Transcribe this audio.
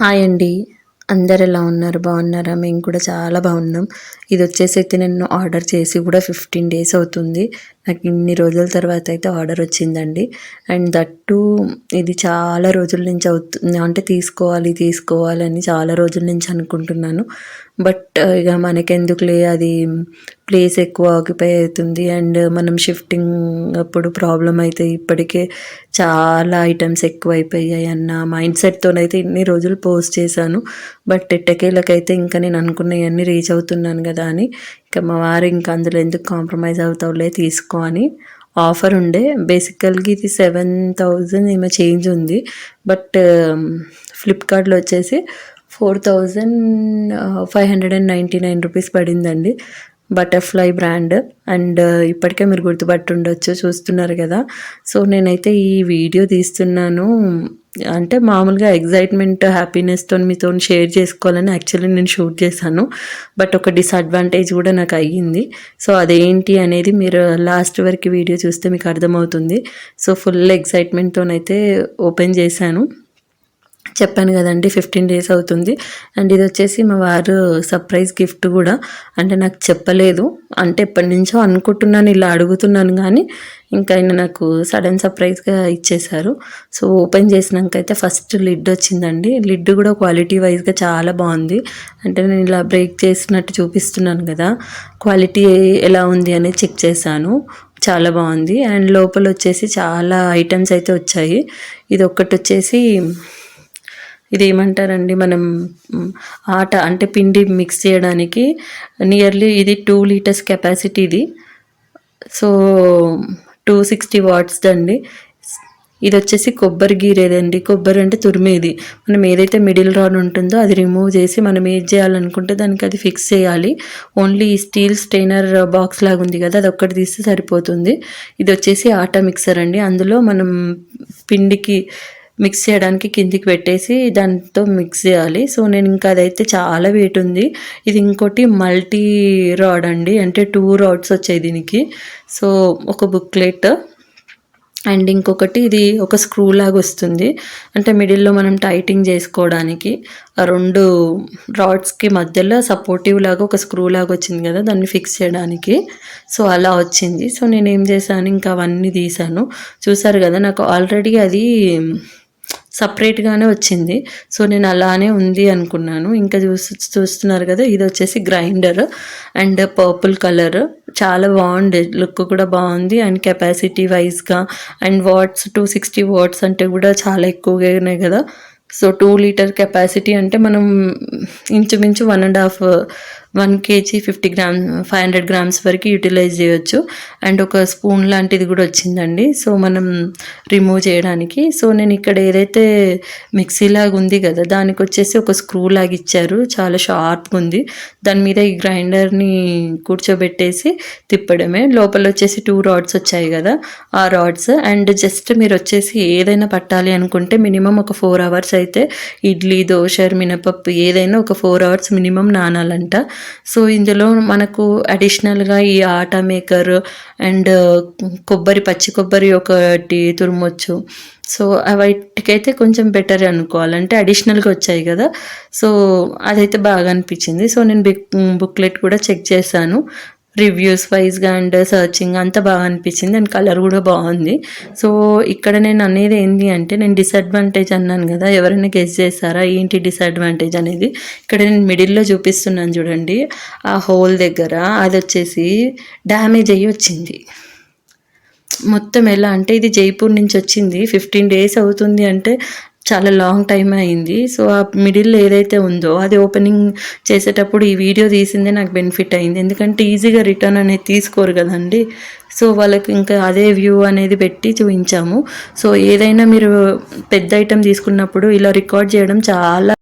Hi అండి. అందరు ఎలా ఉన్నారు? బాగున్నారా? మేము కూడా చాలా బాగున్నాం. ఇది వచ్చేసి అయితే నేను ఆర్డర్ చేసి కూడా ఫిఫ్టీన్ డేస్ అవుతుంది. నాకు ఇన్ని రోజుల తర్వాత అయితే ఆర్డర్ వచ్చిందండి. అండ్ దట్టు ఇది చాలా రోజుల నుంచి అవుతుంది అంటే తీసుకోవాలి తీసుకోవాలని చాలా రోజుల నుంచి అనుకుంటున్నాను. బట్ ఇక మనకెందుకులే అది ప్లేస్ ఎక్కువ ఆక్యుపై అవుతుంది. అండ్ మనం షిఫ్టింగ్ అప్పుడు ప్రాబ్లం అయితే ఇప్పటికే చాలా ఐటమ్స్ ఎక్కువ అయిపోయాయి అన్న మైండ్ సెట్తోనైతే ఇన్ని రోజులు పోస్ట్ చేశాను. బట్ ఎట్టకేళ్ళకైతే ఇంకా నేను అనుకున్నవన్నీ రీచ్ అవుతున్నాను కదా అని ఇంకా మా వారు ఇంకా అందులో ఎందుకు కాంప్రమైజ్ అవుతావులే తీసుకో అని ఆఫర్ ఉండే. బేసికల్గా ఇది సెవెన్ థౌజండ్ ఏమో చేంజ్ ఉంది. బట్ ఫ్లిప్కార్ట్లో um, వచ్చేసి four thousand five hundred and ninety nine rupees పడిందండి. Butterfly brand. అండ్ uh, ఇప్పటికే మీరు గుర్తుపట్టు ఉండొచ్చు చూస్తున్నారు కదా. సో నేనైతే ఈ వీడియో తీస్తున్నాను. అంటే మామూలుగా ఎగ్జైట్మెంట్ హ్యాపీనెస్తో మీతో షేర్ చేసుకోవాలని యాక్చువల్లీ నేను షూట్ చేశాను. బట్ ఒక డిసడ్వాంటేజ్ కూడా నాకు అయ్యింది. సో అదేంటి అనేది మీరు లాస్ట్ వరకు వీడియో చూస్తే మీకు అర్థమవుతుంది. సో ఫుల్ ఎగ్జైట్మెంట్తోనైతే ఓపెన్ చేశాను. చెప్పాను కదండి ఫిఫ్టీన్ డేస్ అవుతుంది. అండ్ ఇది వచ్చేసి మా వారు సర్ప్రైజ్ గిఫ్ట్ కూడా. అంటే నాకు చెప్పలేదు. అంటే ఎప్పటి నుంచో అనుకుంటున్నాను ఇలా అడుగుతున్నాను కానీ ఇంకా ఆయన నాకు సడన్ సర్ప్రైజ్గా ఇచ్చేశారు. సో ఓపెన్ చేసినాక అయితే ఫస్ట్ లిడ్ వచ్చిందండి. లిడ్ కూడా క్వాలిటీ వైజ్గా చాలా బాగుంది. అంటే నేను ఇలా బ్రేక్ చేసినట్టు చూపిస్తున్నాను కదా క్వాలిటీ ఎలా ఉంది అనేది చెక్ చేశాను. చాలా బాగుంది. అండ్ లోపల వచ్చేసి చాలా ఐటమ్స్ అయితే వచ్చాయి. ఇది ఒక్కటి వచ్చేసి ఇది ఏమంటారండి మనం ఆట అంటే పిండి మిక్స్ చేయడానికి నియర్లీ ఇది టూ లీటర్స్ కెపాసిటీ ఇది. సో టూ సిక్స్టీ వాట్స్ అండి ఇది వచ్చేసి కొబ్బరి గీరేదండి కొబ్బరి అంటే తురిమేది మనం ఏదైతే మిడిల్ రాడ్ ఉంటుందో అది రిమూవ్ చేసి మనం ఏం చేయాలనుకుంటే దానికి అది ఫిక్స్ చేయాలి. ఓన్లీ ఈ స్టీల్ స్టెయినర్ బాక్స్ లాగా ఉంది కదా అది ఒక్కటి తీస్తే సరిపోతుంది. ఇది వచ్చేసి ఆటా మిక్సర్ అండి. అందులో మనం పిండికి మిక్స్ చేయడానికి కిందికి పెట్టేసి దాంతో మిక్స్ చేయాలి. సో నేను ఇంకా అదైతే చాలా వెయిట్ ఉంది. ఇది ఇంకోటి మల్టీ రాడ్ అండి. అంటే టూ రాడ్స్ వచ్చాయి దీనికి. సో ఒక బుక్లెట్ అండ్ ఇంకొకటి ఇది ఒక స్క్రూ లాగా వస్తుంది. అంటే మిడిల్లో మనం టైటింగ్ చేసుకోవడానికి ఆ రెండు రాడ్స్కి మధ్యలో సపోర్టివ్ లాగా ఒక స్క్రూ లాగా వచ్చింది కదా దాన్ని ఫిక్స్ చేయడానికి. సో అలా వచ్చింది. సో నేను ఏం చేశాను ఇంకా అవన్నీ తీసాను చూసారు కదా నాకు ఆల్రెడీ అది సపరేట్గానే వచ్చింది. సో నేను అలానే ఉంది అనుకున్నాను. ఇంకా చూసి చూస్తున్నారు కదా ఇది వచ్చేసి గ్రైండర్ అండ్ పర్పుల్ కలర్. చాలా బాగుంది. లుక్ కూడా బాగుంది. అండ్ కెపాసిటీ వైజ్గా and watts two sixty watts అంటే కూడా చాలా ఎక్కువగా ఉన్నాయి కదా. సో టూ లీటర్ కెపాసిటీ అంటే మనం ఇంచుమించు one and half one KG fifty gram five hundred grams వరకు యూటిలైజ్ చేయొచ్చు. అండ్ ఒక స్పూన్ లాంటిది కూడా వచ్చిందండి. సో మనం రిమూవ్ చేయడానికి. సో నేను ఇక్కడ ఏదైతే మిక్సీ లాగా ఉంది కదా దానికి వచ్చేసి ఒక స్క్రూ లాగా ఇచ్చారు. చాలా షార్ప్గా ఉంది. దాని మీద ఈ గ్రైండర్ని కూర్చోబెట్టేసి తిప్పడమే. లోపల వచ్చేసి టూ రాడ్స్ వచ్చాయి కదా ఆ రాడ్స్. అండ్ జస్ట్ మీరు వచ్చేసి ఏదైనా పట్టాలి అనుకుంటే మినిమం ఒక ఫోర్ అవర్స్ అయితే ఇడ్లీ దోశ మినపప్పు ఏదైనా ఒక ఫోర్ అవర్స్ మినిమం నానాలంట. సో ఇందులో మనకు అడిషనల్గా ఈ ఆటా మేకర్ అండ్ uh, కొబ్బరి పచ్చి కొబ్బరి ఒకటి తురుమొచ్చు. సో వాటికైతే కొంచెం బెటర్ అనుకోవాలంటే అడిషనల్గా వచ్చాయి కదా. సో అదైతే బాగా అనిపించింది. సో నేను బిక్ బుక్లెట్ కూడా చెక్ చేశాను. రివ్యూస్ వైజ్గా అండ్ సర్చింగ్ అంతా బాగా అనిపించింది అండ్ కలర్ కూడా బాగుంది. సో ఇక్కడ నేను అనేది ఏంటి అంటే నేను డిసడ్వాంటేజ్ అన్నాను కదా ఎవరైనా గెస్ చేస్తారా ఏంటి డిసడ్వాంటేజ్ అనేది? ఇక్కడ నేను మిడిల్లో చూపిస్తున్నాను చూడండి. ఆ హోల్ దగ్గర అది వచ్చేసి డ్యామేజ్ అయ్యి వచ్చింది. మొత్తం ఎలా అంటే ఇది జైపూర్ నుంచి వచ్చింది. ఫిఫ్టీన్ డేస్ అవుతుంది అంటే చాలా లాంగ్ టైం అయింది. సో ఆ మిడిల్ ఏదైతే ఉందో అది ఓపెనింగ్ చేసేటప్పుడు ఈ వీడియో తీసిందే నాకు బెనిఫిట్ అయింది. ఎందుకంటే ఈజీగా రిటర్న్ అనేది తీసుకోరు కదండి. సో వాళ్ళకి ఇంకా అదే వ్యూ అనేది పెట్టి చూపించాము. సో ఏదైనా మీరు పెద్ద ఐటెం తీసుకున్నప్పుడు ఇలా రికార్డ్ చేయడం చాలా